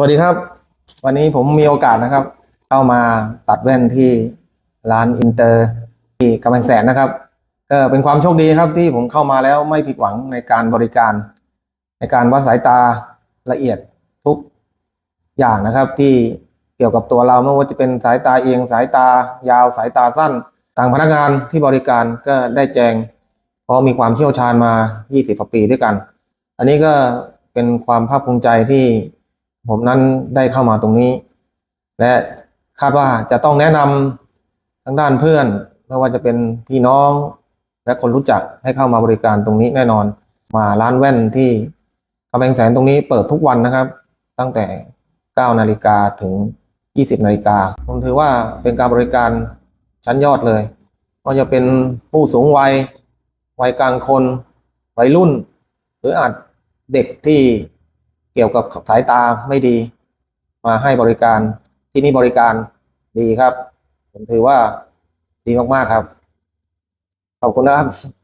วัสดีครับ วันนี้ผมมีโอกาสนะครับ เข้ามาตัดแว่นที่ร้านอินเตอร์ที่กำแพงแสนนะครับ ก็เป็นความโชคดีครับที่ผมเข้ามาแล้วไม่ผิดหวังในการบริการ ในการวัดสายตาละเอียดทุกอย่างนะครับ ที่เกี่ยวกับตัวเราไม่ว่าจะเป็นสายตาเอียงสายตายาวสายตาสั้น ต่างพนักงานที่บริการก็ได้แจง เพราะมีความเชี่ยวชาญมา 20กว่าปีด้วยกัน อันนี้ก็เป็นความภาคภูมิใจที่ ผมนั้นได้เข้ามาตรงนี้ และคาดว่าจะต้องแนะนำทางด้านเพื่อนไม่ว่าจะเป็นพี่น้อง และคนรู้จักให้เข้ามาบริการตรงนี้แน่นอน มาร้านแว่นที่กำแพงแสนตรงนี้เปิดทุกวันนะครับ ตั้งแต่ 9 นาฬิกาถึง 20 นาฬิกาผมถือว่าเป็นการบริการชั้นยอดเลย ก็จะเป็นผู้สูงวัย วัยกลางคน วัยรุ่น หรืออาจเด็กที่ กี่ยวกับสายตาไม่ดี มาให้บริการที่นี่บริการดีครับ ผมถือว่าดีมาก ๆ ครับ ขอบคุณนะครับ